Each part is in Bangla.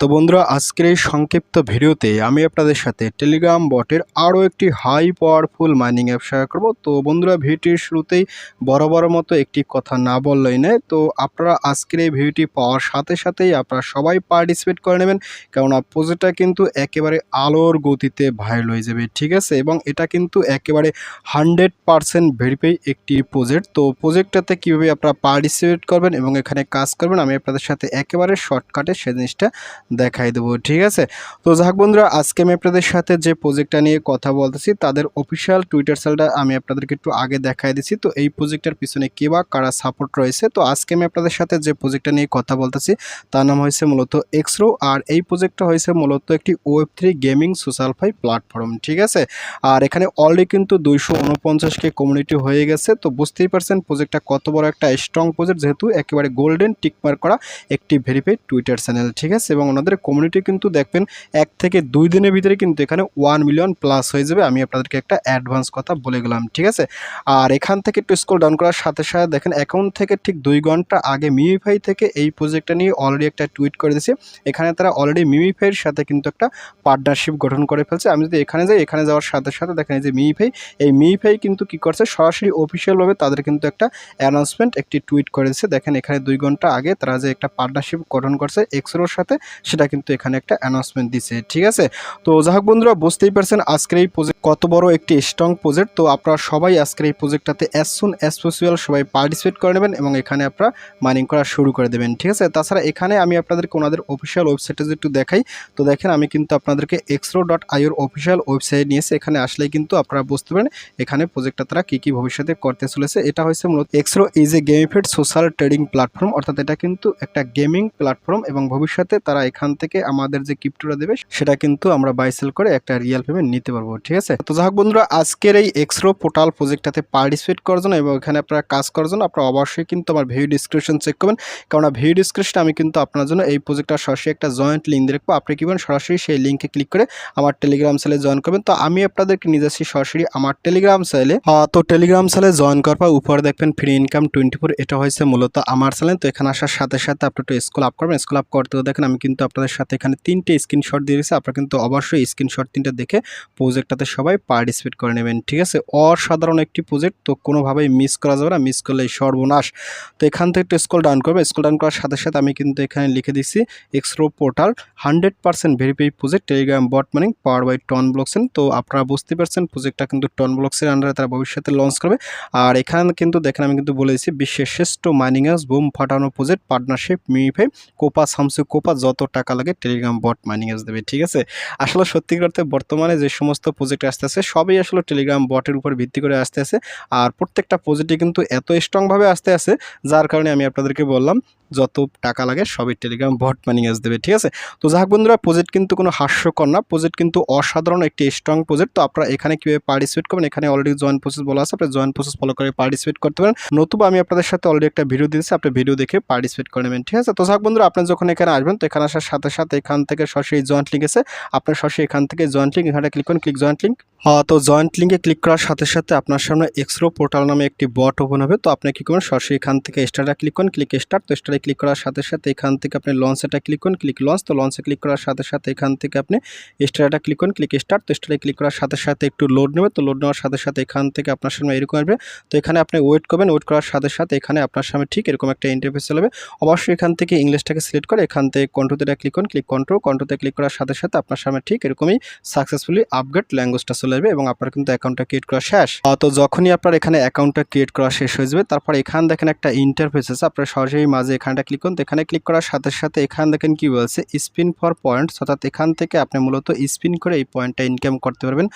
তো বন্ধুরা, আজকের এই সংক্ষিপ্ত ভিডিওতে আমি আপনাদের সাথে টেলিগ্রাম বটের আরও একটি high powerful mining app share করব। তো বন্ধুরা, ভিডিওটির শুরুতেই বড় বড় মতো একটি কথা না বললেই নয়। তো আপনারা আজকের এই ভিডিওটি পাওয়ার সাথে সাথেই আপনারা সবাই পার্টিসিপেট করে নেবেন। কেননা প্রজেক্টটা কিন্তু একেবারে আলোর গতিতে ভাইরাল হয়ে যাবে, ঠিক আছে? এবং এটা কিন্তু একেবারে হান্ড্রেড পারসেন্ট ভেরিফাই একটি প্রজেক্ট তো প্রজেক্টটাতে কীভাবে আপনারা পার্টিসিপেট করবেন এবং এখানে কাজ করবেন, আমি আপনাদের সাথে একেবারে শর্টকাটে সে জিনিসটা দেখাই দেবো, ঠিক আছে? তো যাক বন্ধুরা, আজকে আমি আপনাদের সাথে যে প্রজেক্টটা নিয়ে কথা বলতেছি, তাদের অফিসিয়াল টুইটার সেলটা আমি আপনাদেরকে একটু আগে দেখাই দিচ্ছি তো এই প্রজেক্টের পিছনে কে বা কারা সাপোর্ট রয়েছে? তো আজকে আমি আপনাদের সাথে যে প্রজেক্টটা নিয়ে কথা বলতেছি, তার নাম হয়েছে মূলত এক্সরো আর এই প্রজেক্টটা হয়েছে মূলত একটি web three gaming social fi platform ঠিক আছে? আর এখানে অলরেডি কিন্তু দুইশো উনপঞ্চাশকে কমিউনিটি হয়ে গেছে। তো বুঝতেই পারছেন প্রজেক্টটা কত বড় একটা স্ট্রং প্রজেক্ট যেহেতু একেবারে গোল্ডেন টিকমার্ক করা একটি ভেরিফাইড টুইটার চ্যানেল ঠিক আছে? এবং ওনাদের কমিউনিটি কিন্তু দেখবেন এক থেকে দুই দিনের ভিতরে কিন্তু এখানে ওয়ান মিলিয়ন প্লাস হয়ে যাবে। আমি আপনাদেরকে একটা অ্যাডভান্স কথা বলে গেলাম, ঠিক আছে? আর এখান থেকে একটু স্কোল ডাউন করার সাথে সাথে দেখেন অ্যাকাউন্ট থেকে ঠিক দুই ঘণ্টা আগে মিমিফাই থেকে এই প্রজেক্টটা নিয়ে অলরেডি একটা টুইট করে দিয়েছে। এখানে তারা অলরেডি মিমিফাইয়ের সাথে কিন্তু একটা পার্টনারশিপ গঠন করে ফেলছে। আমি যদি এখানে যাই, এখানে যাওয়ার সাথে সাথে দেখেন এই যে মিমিফাই এই মিমিফাই কিন্তু কি করছে? সরাসরি অফিসিয়ালভাবে তাদের কিন্তু একটা অ্যানাউন্সমেন্ট একটি টুইট করে দিচ্ছে দেখেন এখানে দুই ঘণ্টা আগে তারা যে একটা পার্টনারশিপ গঠন করছে এক্সরোর সাথে সেটা কিন্তু এখানে একটা অ্যানাউন্সমেন্ট দিচ্ছে ঠিক আছে? তো যাই হোক বন্ধুরা, বুঝতেই পারছেন আজকের এই প্রজেক্ট কত বড় একটি স্ট্রং প্রজেক্ট তো আপনারা সবাই আজকের এই প্রজেক্টটাতে অ্যাজ সুন অ্যাজ পসিবল সবাই পার্টিসিপেট করে নেবেন এবং এখানে আপনারা মাইনিং করা শুরু করে দেবেন, ঠিক আছে? তাছাড়া এখানে আমি আপনাদেরকে ওনাদের অফিসিয়াল ওয়েবসাইটে একটু দেখাই, তো দেখেন আমি কিন্তু আপনাদেরকে এক্সরো ডট আইওর অফিসিয়াল ওয়েবসাইট নিয়েছি এখানে আসলেই কিন্তু আপনারা বুঝতে পারেন এখানে প্রজেক্টটা তারা কী কী ভবিষ্যতে করতে চলেছে। এটা হয়েছে মূলত এক্সরো is a gamified social trading platform অর্থাৎ এটা কিন্তু একটা গেমিং প্ল্যাটফর্ম এবং ভবিষ্যতে তারা এখান থেকে আমাদের যে ক্রিপ্টোটা দেবে, সেটা কিন্তু আমরা বাইসেল করে একটা রিয়েল পেমেন্ট নিতে পারব, ঠিক আছে? তো যাই বন্ধুরা, আজকের এই এক্সরো পোর্টাল প্রজেক্টটাতে পার্টিসিপেট করার জন্য এবং এখানে আপনারা কাজ করার জন্য আপনারা অবশ্যই কিন্তু আমার ভিডিও ডিসক্রিপশন চেক করবেন। কারণ ভিডিও ডিসক্রিপশনে আমি কিন্তু আপনার জন্য এই প্রজেক্টটা সরাসরি একটা জয়েন্ট লিঙ্ক দিয়ে রাখব। আপনি কি করেন সরাসরি সেই লিঙ্কে ক্লিক করে আমার টেলিগ্রাম সেলে জয়েন করবেন। তো আমি আপনাদেরকে নিয়ে যাচ্ছি সরাসরি আমার টেলিগ্রাম সেলে তো টেলিগ্রাম সেলে জয়েন করার পর উপরে দেখবেন ফ্রি ইনকাম টোয়েন্টি ফোর এটা হয়েছে মূলত আমার চ্যানেল তো এখানে আসার সাথে সাথে আপনি একটু স্কুল আপ করবেন। স্কুল আপ করতেও দেখেন আমি কিন্তু আপনাদের সাথে এখানে তিনটে স্ক্রিনশট দিয়ে দিয়েছি। আপনারা কিন্তু অবশ্যই স্ক্রিনশট তিনটা দেখে প্রজেক্টটাতে সবাই পার্টিসিপেট করে নেবেন, ঠিক আছে? অসাধারণ একটি প্রজেক্ট তো কোনোভাবেই মিস করা যাবে না মিস করলে সর্বনাশ। তো এখান থেকে একটু স্কুল ডাউন করবে। স্কুল ডাউন করার সাথে সাথে আমি কিন্তু এখানে লিখে দিচ্ছি এক্সরো portal hundred percent verify project Telegram bot mining power by TON ব্লকসেন তো আপনারা বুঝতে পারছেন প্রজেক্টটা কিন্তু টন ব্লকসের আন্ডারে তারা ভবিষ্যতে লঞ্চ করবে। আর এখানে কিন্তু দেখেন, আমি কিন্তু বলে দিচ্ছি বিশ্বের শ্রেষ্ঠ মাইনিং হাউস বুম ফাটানো প্রজেক্ট পার্টনারশিপ মিফাই কোপা সামসু কোপা যত টাকা লাগে টেলিগ্রাম বট মাইনিং এস দেবে, ঠিক আছে? আসলে সত্যি করতে বর্তমানে যে সমস্ত প্রজেক্ট আসতে আসতেছে সবই আসলে টেলিগ্রাম বটের উপর ভিত্তি করে আসতে আছে। আর প্রত্যেকটা প্রজেক্টই কিন্তু এত স্ট্রংভাবে আসতে আছে, যার কারণে আমি আপনাদেরকে বললাম যত টাকা লাগে সবই টেলিগ্রাম বট মানি এস দেবে, ঠিক আছে? তো যাক বন্ধুরা প্রজেক্ট কিন্তু কোনো হাস্যকর না প্রজেক্ট কিন্তু অসাধারণ একটি স্ট্রং প্রজেক্ট তো আপনারা এখানে কীভাবে পার্টিসিপেট করবেন, এখানে অলরেডি জয়েন প্রসেস বলা আছে আপনি জয়েন প্রসেস ফলো করে পার্টিসিপেট করতে পারেন। নতুবা আমি আপনাদের সাথে অলরেডি একটা ভিডিও দিয়েছি, আপনি ভিডিও দেখে পার্টিসিপেট করে নেবেন, ঠিক আছে? তো যাক বন্ধুরা, আপনি যখন এখানে আসবেন, তো এখানে আসার সাথে সাথে এখান থেকে সরাসরি জয়েন্ট লিঙ্ক আছে। আপনার সরাসরি এখান থেকে জয়েন্ট লিঙ্ক এখানে ক্লিক করুন ক্লিক জয়েন্ট লিঙ্ক তো জয়েন্ট লিঙ্কে ক্লিক করার সাথে সাথে আপনার সামনে এক্সরো পোর্টাল নামে একটি বট ওপেন হবে। তো আপনি কী করুন সরাসরি এখান থেকে স্টার্টে ক্লিক করুন ক্লিক স্টার্ট তো স্টার্টে ক্লিক করার সাথে সাথে এখান থেকে আপনি লঞ্চেটা ক্লিক করুন ক্লিক লঞ্চ তো লঞ্চে ক্লিক করার সাথে সাথে এখান থেকে আপনি স্টার্টটা ক্লিক করুন ক্লিক স্টার্ট তো স্টার্টে ক্লিক করার সাথে সাথে একটু লোড নেবে, তো লোড নেওয়ার সাথে সাথে এখান থেকে আপনার সামনে এরকম আসবে। তো এখানে আপনি ওয়েট করবেন ওয়েট করার সাথে সাথে এখানে আপনার সামনে ঠিক এরকম একটা ইন্টারফেস চলে যাবে। অবশ্যই এখান থেকে ইংলিশটাকে সিলেক্ট করে এখান থেকে কন্ট্রোতে ক্লিক করুন ক্লিক কন্ট্রো কন্ট্রোতে ক্লিক করার সাথে সাথে আপনার সামনে ঠিক এরকমই সাকসেসফুলি আপগ্রেড ল্যাঙ্গুয়েজটা চলে যাবে এবং আপনার কিন্তু অ্যাকাউন্টটা ক্রিয়েট করা শেষ। তো যখনই আপনার এখানে অ্যাকাউন্টটা ক্রিয়েট করা শেষ হয়ে যাবে, তারপর এখান দেখেন একটা ইন্টারফেস আছে, আপনার সরাসরি মাঝে এখানটা ক্লিক করুন এখানে ক্লিক করার সাথে সাথে এখান দেখেন কি বলছে স্পিন ফর পয়েন্টস অর্থাৎ এখান থেকে আপনি মূলত স্পিন করে এই পয়েন্টটা ইনকাম করতে পারবেন।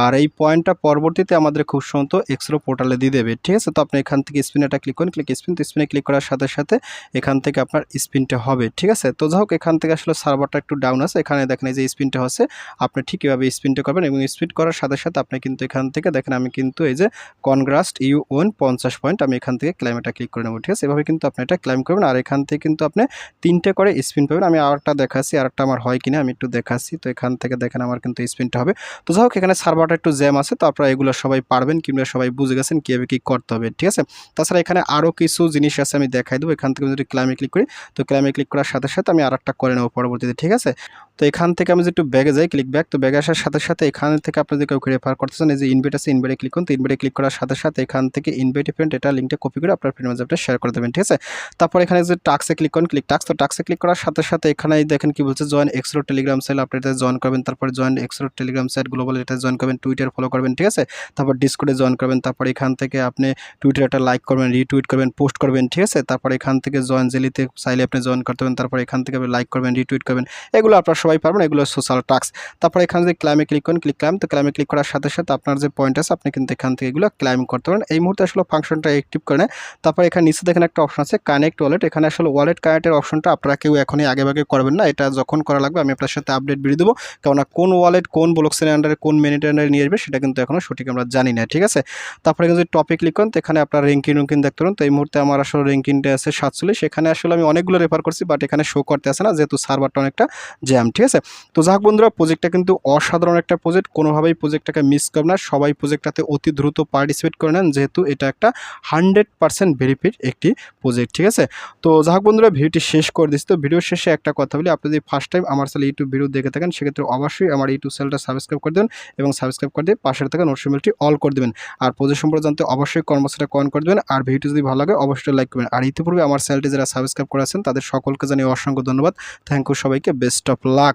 আর এই পয়েন্টটা পরবর্তীতে আমাদের খুব সম্ভবত এক্সরো পোর্টালে দিয়ে দেবে, ঠিক আছে? তো আপনি এখান থেকে স্পিনেটা ক্লিক করুন ক্লিক স্পিন তো স্পিনে ক্লিক করার সাথে সাথে এখান থেকে আপনার স্পিনটা হবে, ঠিক আছে? তো যাই হোক, এখান থেকে আসলে সার্ভারটা একটু ডাউন আছে, এখানে দেখেন এই যে স্পিনটা হচ্ছে, আপনি ঠিক এভাবে স্পিনটা করবেন এবং স্পিন করার সাথে সাথে আপনি কিন্তু এখান থেকে দেখেন আমি কিন্তু এই যে কনগ্রাস্ট ইউ ওন পঞ্চাশ পয়েন্ট আমি এখান থেকে ক্লাইমেটা ক্লিক করে নেব, ঠিক আছে? এভাবে কিন্তু আপনি এটা ক্লাইম করবেন। আর আর এখান থেকে কিন্তু আপনি তিনটে করে স্পিন পাবেন। আমি আরেকটা দেখাচ্ছি, আরেকটা আমার হয় কিনা আমি একটু দেখাচ্ছি। তো এখান থেকে দেখেন আমার কিন্তু স্পিনটা হবে। তো যাই হোক, এখানে সার্ভারটা একটু জ্যাম আছে তো আপনারা এগুলো সবাই পারবেন কিংবা সবাই বুঝে গেছেন কীভাবে কী করতে হবে, ঠিক আছে? তাছাড়া এখানে আরও কিছু জিনিস আছে আমি দেখাই দেবো। এখান থেকে যদি ক্লাইমে ক্লিক করি, তো ক্লাইমে ক্লিক করার সাথে সাথে আমি আরেকটা করে নেব পরবর্তীতে, ঠিক আছে? তো এখান থেকে আমি যদি একটু ব্যাগে যাই, ক্লিক ব্যাক, তো ব্যাগে আসার সাথে সাথে এখান থেকে আপনি যদি কাউকে রেফার করতেছেন এই যে ইনভাইট আছে ইনভাইটে ক্লিক করুন। তো ইনভাইটে ক্লিক করার সাথে সাথে এখান থেকে ইনভাইট ফ্রেন্ড এটা লিঙ্কটা কপি করে আপনার ফ্রেন্ড ম্যানেজারটা শেয়ার করে দেবেন, ঠিক আছে? তারপর এখানে যে টাক্সে ক্লিক করুন ক্লিক টাক্স তো টাক্সে ক্লিক করার সাথে সাথে এখানে দেখেন কি বলছে জয়েন এক্সরো টেলিগ্রাম সেল আপনি এটা জয়েন করবেন, তারপর জয়েন এক্সরো টেলিগ্রাম সাইট গ্লোবাল এটা জয়েন করবেন টুইটার ফলো করবেন, ঠিক আছে? তারপর ডিসকোডে জয়েন করবেন, তারপর এখান থেকে আপনি টুইটার একটা লাইক করবেন রিটুইট করবেন পোস্ট করবেন, ঠিক আছে? তারপর এখান থেকে জয়েন জেলিতে চাইলে আপনি জয়েন করতে পারেন, তারপর এখান থেকে আপনি লাইক করবেন রিটুইট করবেন, এগুলো আপনারা সবাই পারবেন, এগুলো সোশ্যাল টাক্স তারপর এখানে যে ক্লাইমে ক্লিক করেন ক্লিক ক্লাইম তো ক্লাইমে ক্লিক করার সাথে সাথে আপনার যে পয়েন্ট আছে, আপনি কিন্তু এখান থেকে এগুলো ক্লাইম করতে পারেন। এই মুহূর্তে আসলে ফাংশনটা অ্যাক্টিভ করে তারপর এখানে নিচে দেখেন একটা অপশন আছে কানেক্ট ওয়ালেট এখানে আসলে ওয়ালেট কানেক্টের অপশনটা আপনারা কেউ এখনই আগে ভাগে করবেন না। এটা যখন করা লাগবে, আমি আপনার সাথে আপডেট বেরিয়ে দেবো। কেননা কোন ওয়ালেট কোন ব্লকসের আন্ডারে কোন মিনিটের আন্ডারে নিয়ে আসবে, সেটা কিন্তু এখনও সঠিক আমরা জানি না, ঠিক আছে? তারপরে কিন্তু টপিক ক্লিক করেন, তো এখানে আপনার র্যাঙ্কিং র্যাঙ্কিং দেখতে পারেন। তো এই মুহূর্তে আমার আসলে র্যাঙ্কিংটা আছে সাতচল্লিশ। এখানে আসলে আমি অনেকগুলো রেফার করছি বাট এখানে শো করতে আসে না, যেহেতু সার্ভারটা অনেকটা জ্যাম ঠিক আছে? তো যাক বন্ধুরা প্রজেক্টটা কিন্তু অসাধারণ একটা প্রজেক্ট কোনোভাবেই প্রজেক্টটাকে মিস করবে না। সবাই প্রজেক্টটাতে অতি দ্রুত পার্টিসিপেট করে নেন, যেহেতু এটা একটা হান্ড্রেড পার্সেন্ট ভেরিফিড একটি প্রজেক্ট ঠিক আছে? তো যাহোক বন্ধুরা, ভিডিওটি শেষ করে দিচ্ছি। তো ভিডিও শেষে একটা কথা বলি, আপনি যদি ফার্স্ট টাইম আমার চ্যানেল ইউটিউব ভিডিও দেখে থাকেন, সেক্ষেত্রে অবশ্যই আমার ইউটিউব চ্যানেলটা সাবস্ক্রাইব করে দেবেন এবং সাবস্ক্রাইব করে দিয়ে পাশের থাকা নোটসিমেলটি অল করে দেবেন। আর প্রজেক্ট সম্পর্কে জানতে অবশ্যই কর্মসূচিটা কন করে দেবেন। আর ভিডিও যদি ভালো লাগে, অবশ্যই লাইক করবেন। আর ইতিপূর্বে আমার চ্যানেলটি যারা সাবস্ক্রাইব করেছেন তাদের সকলকে জানিয়ে অসংখ্য ধন্যবাদ। থ্যাংক ইউ সবাইকে। Best of luck